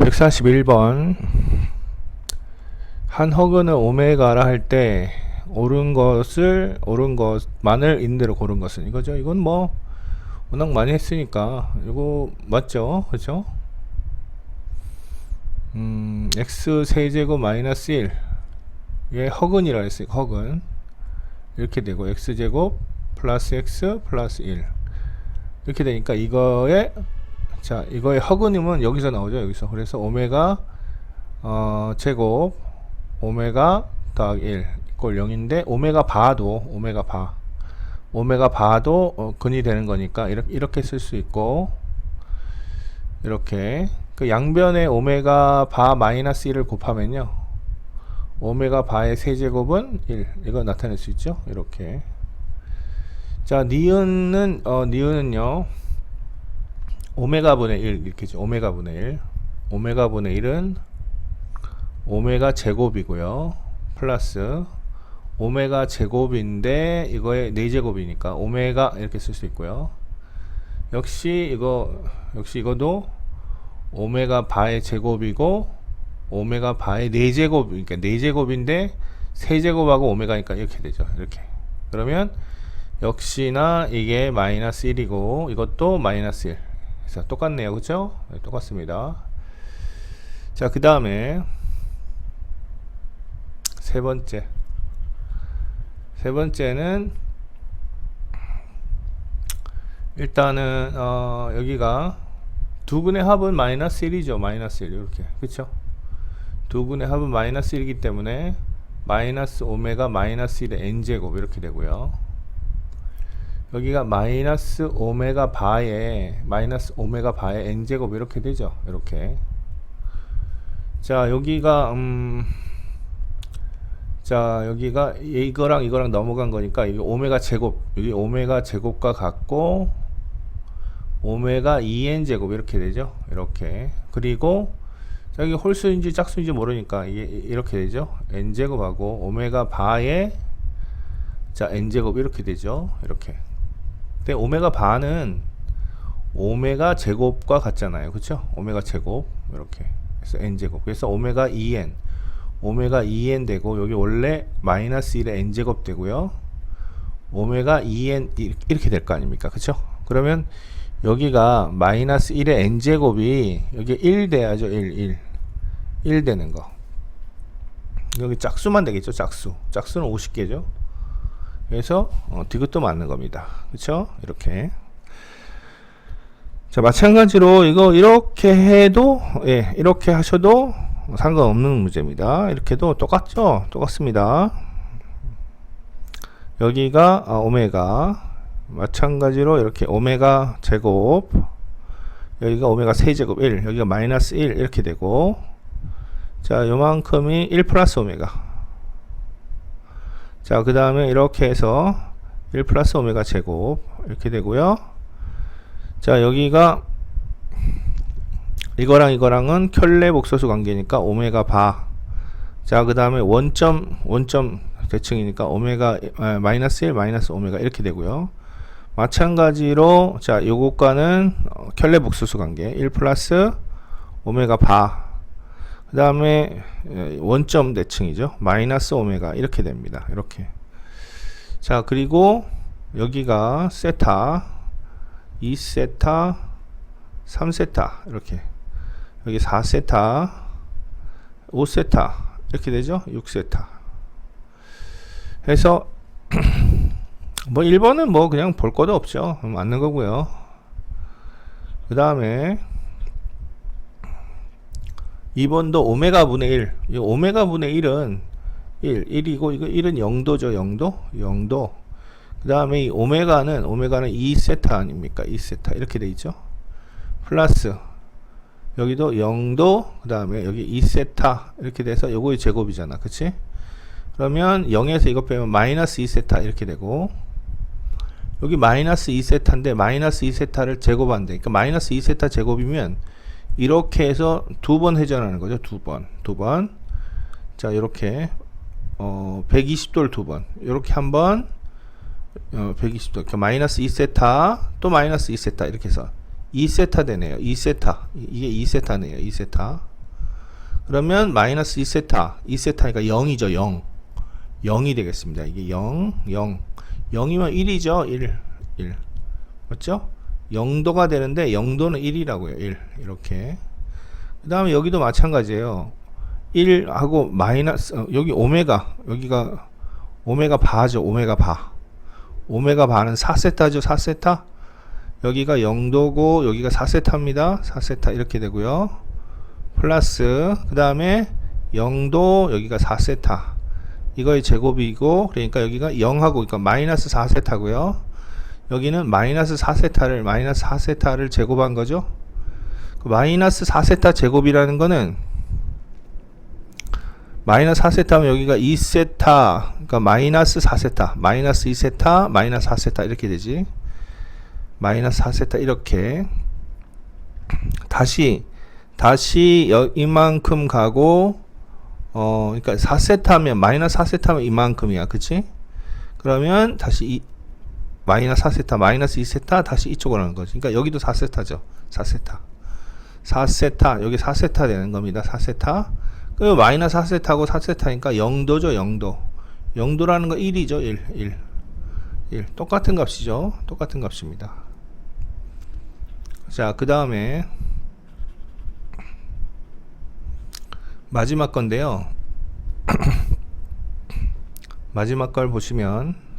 141번. 한 허그는 오메가라 할 때 옳은 것을 옳은 것만을 인대로 고른 것은 이거죠. 이건 뭐 워낙 많이 했으니까. 이거 맞죠, 그렇죠? 음, x 세제곱 마이너스 1 이게 허근이라 했으니까 허근. 이렇게 되고 x 제곱 플러스 x 플러스 1 이렇게 되니까 이거의 자 이거의 허근임은 여기서 나오죠 여기서. 그래서 오메가 어, 제곱 오메가 더하기 1 이꼴 0인데 오메가 바도 오메가 바. 오메가 바도 어, 근이 되는 거니까 이렇게, 이렇게 쓸 수 있고 이렇게. 그 양변에 오메가 바 마이너스 1을 곱하면요. 오메가 바의 세제곱은 1 이거 나타낼 수 있죠? 이렇게. 자 니은은 어 니은은요 오메가 분의 1 이렇게죠. 오메가 분의 1 오메가 분의 1은 오메가 제곱이고요. 플러스 오메가 제곱인데 이거의 4제곱이니까 오메가 이렇게 쓸 수 있고요. 역시 이거 역시 이거도 오메가 바의 제곱이고 오메가 바의 4제곱 그러니까 4제곱인데 세제곱하고 오메가니까 이렇게 되죠. 이렇게. 그러면 역시나 이게 마이너스 1이고 이것도 마이너스 1 그래서 똑같네요. 그쵸? 네, 똑같습니다. 자 그 다음에 세 번째. 세 번째는 일단은 어, 여기가 두 근의 합은 마이너스 1이죠. 마이너스 1 이렇게. 그쵸? 두 근의 합은 마이너스 1이기 때문에 마이너스 오메가 마이너스 1의 n제곱 이렇게 되고요 여기가 마이너스 오메가 바에 마이너스 오메가 바에 n제곱 이렇게 되죠? 이렇게. 자 여기가 음, 자 여기가 이거랑 이거랑 넘어간 거니까 이게 오메가 제곱 여기 오메가 제곱과 같고 오메가 2n 제곱 이렇게 되죠? 이렇게. 그리고 여기 홀수인지 짝수인지 모르니까 이게 이렇게 되죠? n 제곱하고 오메가 바에 자 n 제곱 이렇게 되죠? 이렇게 근데 오메가 바는 오메가 제곱과 같잖아요. 그쵸? 오메가 제곱 이렇게. 그래서 n 제곱. 그래서 오메가 2n 오메가 2n 되고 여기 원래 마이너스 1의 n 제곱 되고요. 오메가 2n 이렇게 될 거 아닙니까? 그쵸? 그러면 여기가 마이너스 1의 n 제곱이 여기 1 돼야죠 1 1 1 되는 거. 여기 짝수만 되겠죠 짝수. 짝수는 50개죠 그래서 어, 디귿도 맞는 겁니다. 그쵸? 이렇게. 자 마찬가지로 이거 이렇게 해도 예 이렇게 하셔도 상관없는 문제입니다. 이렇게도 똑같죠? 똑같습니다. 여기가 아, 오메가. 마찬가지로 이렇게 오메가 제곱 여기가 오메가 세제곱 1 여기가 마이너스 1 이렇게 되고. 자 요만큼이 1 플러스 오메가 자 그 다음에 이렇게 해서 1 플러스 오메가 제곱 이렇게 되고요. 자 여기가 이거랑 이거랑은 켤레 복소수 관계니까 오메가 바. 자 그 다음에 원점 원점 대칭이니까 오메가 아, 마이너스 1 마이너스 오메가 이렇게 되고요. 마찬가지로 자 요것과는 어, 켤레 복소수 관계. 1 플러스 오메가 바 그 다음에 원점 대칭이죠. 마이너스 오메가 이렇게 됩니다. 이렇게. 자 그리고 여기가 세타 2세타 3세타 이렇게. 여기 4세타 5세타 이렇게 되죠? 6세타. 해서 뭐 1번은 뭐 그냥 볼 것도 없죠. 맞는 거고요. 그 다음에 2번도 오메가 분의 1. 이 오메가 분의 1은 1, 1이고 이거 1은 0도죠. 0도. 0도. 그다음에 이 오메가는 오메가는 2세타 아닙니까? 2세타. 이렇게 돼 있죠. 플러스 여기도 0도 그다음에 여기 2세타 이렇게 돼서 요거의 제곱이잖아. 그치 그러면 0에서 이거 빼면 마이너스 2세타 이렇게 되고 여기 마이너스 2세타인데 마이너스 2세타를 제곱한대. 그러니까 마이너스 2세타 제곱이면 이렇게 해서 두 번 회전하는 거죠. 두 번. 두 번. 자, 이렇게 어 120도를 두 번. 이렇게 한 번. 어 120도. 그러니까 마이너스 2세타 또 마이너스 2세타 이렇게 해서 2세타 되네요. 2세타. 이게 2세타네요. 2세타. 그러면 마이너스 2세타 2세타니까 0이죠 0 0이 되겠습니다 이게 0 0 0이면 1이죠 1 1 맞죠 0도가 되는데 0도는 1이라고요 1 이렇게. 그 다음에 여기도 마찬가지예요. 1하고 마이너스 어, 여기 오메가 여기가 오메가 바죠 오메가 바. 오메가 바는 4세타죠 4세타? 여기가 0도고 여기가 4세타입니다. 4세타 이렇게 되고요. 플러스 그 다음에 0도 여기가 4세타. 이거의 제곱이고 그러니까 여기가 0하고 그러니까 마이너스 4세타고요 여기는 마이너스 4세타를 마이너스 4세타를 제곱한 거죠? 그 마이너스 4세타 제곱이라는 거는 마이너스 4세타면 여기가 2세타 그러니까 마이너스 4세타 마이너스 2세타 마이너스 4세타 이렇게 되지. 마이너스 4세타 이렇게. 다시 다시 여, 이만큼 가고 어 그러니까 4세타면 마이너스 4세타면 이만큼이야. 그치? 그러면 다시 이 마이너스 4세타 마이너스 2세타 다시 이쪽으로 하는 거지. 그러니까 여기도 4세타죠. 4세타. 4세타 여기 4세타 되는 겁니다. 4세타. 그 마이너스 4세타고 4세타니까 0도죠 0도. 0도라는 거 1이죠 1 1 1 똑같은 값이죠. 똑같은 값입니다. 자그 다음에 마지막 건데요. 마지막 걸 보시면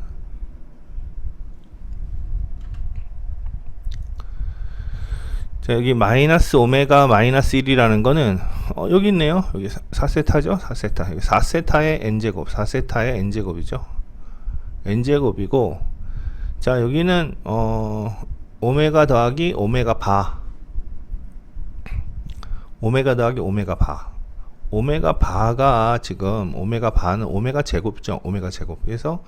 자 여기 마이너스 오메가 마이너스 1이라는 거는 어, 여기 있네요. 여기 4세타죠? 4세타. 여기 4세타의 n제곱. 4세타의 n제곱이죠? N제곱이고 자 여기는 어 오메가 더하기 오메가 바. 오메가 더하기 오메가 바. 오메가 바가 지금 오메가 바는 오메가 제곱이죠? 오메가 제곱. 그래서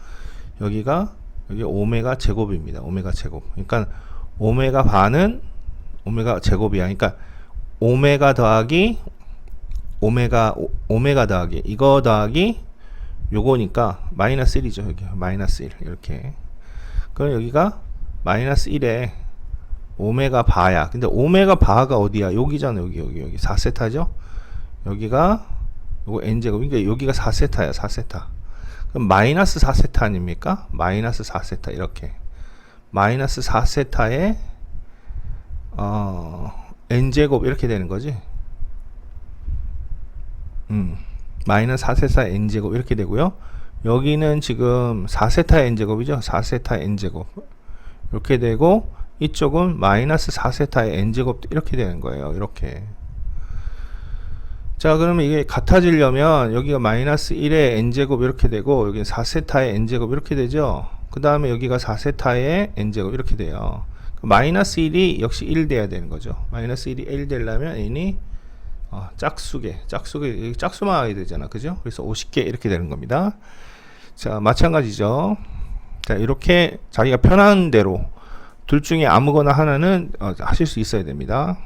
여기가 여기 오메가 제곱입니다. 오메가 제곱. 그러니까 오메가 바는 오메가 제곱이야. 그러니까 오메가 더하기 오메가 오, 오메가 더하기 이거 더하기 요거니까 마이너스 1이죠. 여기 마이너스 1 이렇게. 그럼 여기가 마이너스 1에 오메가 바야. 근데 오메가 바가 어디야? 여기잖아. 여기 여기 여기 4세타죠. 여기가 요거 n제곱. 그러니까 여기가 4세타야. 4세타. 그럼 마이너스 4세타 아닙니까? 마이너스 4세타 이렇게. 마이너스 4세타에 어, n제곱 이렇게 되는 거지. 음, 마이너스 4세타 n제곱 이렇게 되고요. 여기는 지금 4세타 n제곱이죠. 4세타 n제곱 이렇게 되고 이쪽은 마이너스 4세타의 n제곱 이렇게 되는 거예요. 이렇게. 자 그러면 이게 같아지려면 여기가 마이너스 1의 n제곱 이렇게 되고 여기 4세타의 n제곱 이렇게 되죠. 그 다음에 여기가 4세타의 n제곱 이렇게 돼요. 마이너스 1이 역시 1 돼야 되는 거죠. 마이너스 1이 1 되려면 n이 어, 짝수계, 짝수계, 짝수만 하게 되잖아. 그죠? 그래서 50개 이렇게 되는 겁니다. 자, 마찬가지죠. 자, 이렇게 자기가 편한 대로 둘 중에 아무거나 하나는 어, 하실 수 있어야 됩니다.